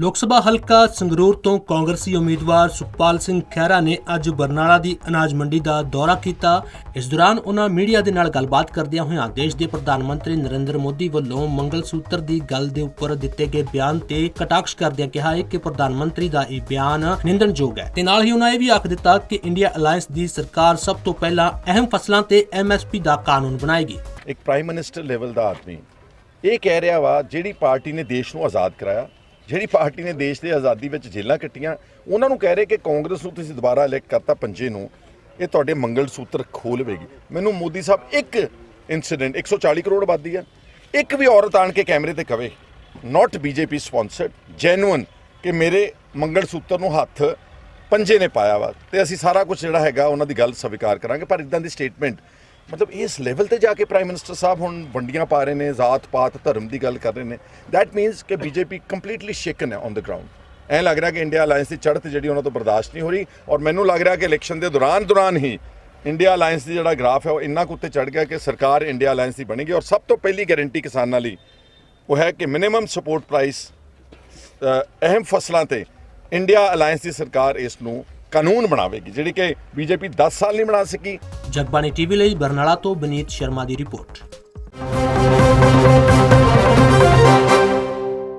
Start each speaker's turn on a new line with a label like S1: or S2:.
S1: ਲੋਕ ਸਭਾ ਹਲਕਾ ਸੰਗਰੂਰ ਤੋਂ ਕਾਂਗਰਸੀ ਉਮੀਦਵਾਰ ਸੁਖਪਾਲ ਸਿੰਘ ਖਹਿਰਾ ਨੇ ਅੱਜ ਬਰਨਾਲਾ ਦੀ ਅਨਾਜ ਮੰਡੀ ਦਾ ਦੌਰਾ ਕੀਤਾ। ਇਸ ਦੌਰਾਨ ਉਹਨਾਂ ਮੀਡੀਆ ਦੇ ਨਾਲ ਗੱਲਬਾਤ ਕਰਦਿਆਂ ਹੋਇਆਂ ਦੇਸ਼ ਦੇ ਪ੍ਰਧਾਨ ਮੰਤਰੀ ਨਰਿੰਦਰ ਮੋਦੀ ਵੱਲੋਂ ਮੰਗਲ ਸੂਤਰ ਦੀ ਗੱਲ ਦੇ ਉੱਪਰ ਦਿੱਤੇ ਗਏ ਬਿਆਨ ਤੇ ਕਟਾਕਸ਼ ਕਰਦਿਆਂ ਕਿਹਾ ਹੈ ਕਿ ਪ੍ਰਧਾਨ ਮੰਤਰੀ ਦਾ ਇਹ ਬਿਆਨ ਨਿੰਦਣਯੋਗ ਹੈ। ਤੇ ਨਾਲ ਹੀ ਉਹਨਾਂ ਇਹ ਵੀ ਆਖ ਦਿੱਤਾ ਕਿ ਇੰਡੀਆ ਅਲਾਈਅੰਸ ਦੀ ਸਰਕਾਰ ਸਭ ਤੋਂ ਪਹਿਲਾਂ ਅਹਿਮ ਫਸਲਾਂ ਤੇ ਐਮਐਸਪੀ ਦਾ ਕਾਨੂੰਨ ਬਣਾਏਗੀ।
S2: ਇੱਕ ਪ੍ਰਾਈਮ ਮਿਨਿਸਟਰ ਲੈਵਲ ਦਾ ਆਦਮੀ ਇਹ ਕਹਿ ਰਿਹਾ ਵਾ ਜਿਹੜੀ ਪਾਰਟੀ ਨੇ ਦੇਸ਼ ਨੂੰ ਆਜ਼ਾਦ ਕਰਾਇਆ ਜਿਹੜੀ ਪਾਰਟੀ ਨੇ ਦੇਸ਼ ਦੇ ਆਜ਼ਾਦੀ ਵਿੱਚ ਜੇਲ੍ਹਾਂ ਕੱਟੀਆਂ, ਉਹਨਾਂ ਨੂੰ ਕਹਿ ਰਹੇ ਕਿ ਕਾਂਗਰਸ ਨੂੰ ਤੁਸੀਂ ਦੁਬਾਰਾ ਇਲੈਕਟ ਕਰਤਾ ਪੰਜੇ ਨੂੰ, ਇਹ ਤੁਹਾਡੇ ਮੰਗਲ ਸੂਤਰ ਖੋਲਵੇਗੀ ਮੈਨੂੰ ਮੋਦੀ ਸਾਹਿਬ ਇੱਕ ਇਨਸੀਡੈਂਟ 140 ਕਰੋੜ ਆਬਾਦੀ ਆ। ਇੱਕ ਵੀ ਔਰਤ ਆਣ ਕੇ ਕੈਮਰੇ ਤੇ ਕਵੇ ਨਾਟ ਬੀਜੇਪੀ ਸਪਾਂਸਰਡ ਜੈਨੂਇਨ ਕਿ ਮੇਰੇ ਮੰਗਲ ਸੂਤਰ ਨੂੰ ਹੱਥ ਪੰਜੇ ਨੇ ਪਾਇਆ ਵਾ। ਤੇ ਅਸੀਂ ਸਾਰਾ ਕੁਝ ਜਿਹੜਾ ਹੈਗਾ, ਉਹਨਾਂ ਦੀ ਗੱਲ ਸਵੀਕਾਰ ਕਰਾਂਗੇ, ਪਰ ਇਦਾਂ ਦੀ ਸਟੇਟਮੈਂਟ ਮਤਲਬ ਇਸ ਲੈਵਲ ਤੇ ਜਾ ਕੇ ਪ੍ਰਾਈਮ ਮਿਨਿਸਟਰ ਸਾਹਿਬ ਹੁਣ ਵੰਡੀਆਂ ਪਾ ਰਹੇ ਨੇ, ਜ਼ਾਤ ਪਾਤ, ਧਰਮ ਦੀ ਗੱਲ ਕਰ ਰਹੇ ਨੇ। ਥੈਟ ਮੀਨਸ ਕਿ ਬੀਜੇਪੀ ਕੰਪਲੀਟਲੀ ਸ਼ੇਕਨ ਹੈ ਔਨ ਦ ਗਰਾਊਂਡ ਐਂ ਲੱਗ ਰਿਹਾ ਕਿ ਇੰਡੀਆ ਅਲਾਈਅੰਸ ਦੀ ਚੜ੍ਹਤ ਜਿਹੜੀ ਉਹਨਾਂ ਤੋਂ ਬਰਦਾਸ਼ਤ ਨਹੀਂ ਹੋ ਰਹੀ ਔਰ ਮੈਨੂੰ ਲੱਗ ਰਿਹਾ ਕਿ ਇਲੈਕਸ਼ਨ ਦੇ ਦੌਰਾਨ ਦੌਰਾਨ ਹੀ ਇੰਡੀਆ ਅਲਾਈਅੰਸ ਦੀ ਜਿਹੜਾ ਗ੍ਰਾਫ ਹੈ ਉਹ ਇੰਨਾ ਕੁ ਉੱਤੇ ਚੜ੍ਹ ਗਿਆ ਕਿ ਸਰਕਾਰ ਇੰਡੀਆ ਅਲਾਈਅੰਸ ਦੀ ਬਣੇਗੀ ਔਰ ਸਭ ਤੋਂ ਪਹਿਲੀ ਗਾਰੰਟੀ ਕਿਸਾਨਾਂ ਲਈ ਉਹ ਹੈ ਕਿ ਮਿਨੀਮਮ ਸਪੋਰਟ ਪ੍ਰਾਈਸ ਅਹਿਮ ਫਸਲਾਂ ਤੇ ਇੰਡੀਆ ਅਲਾਈਅੰਸ ਦੀ ਸਰਕਾਰ ਇਸ ਨੂੰ ਕਾਨੂੰਨ ਬਣਾਵੇਗੀ, ਜਿਹੜੀ ਕਿ ਬੀਜੇਪੀ 10 ਸਾਲ ਨਹੀਂ ਬਣਾ ਸਕੀ।
S1: ਜਗਬਾਣੀ ਟੀਵੀ ਲਈ ਬਰਨਾਲਾ ਤੋਂ ਬਨੀਤ ਸ਼ਰਮਾ ਦੀ ਰਿਪੋਰਟ।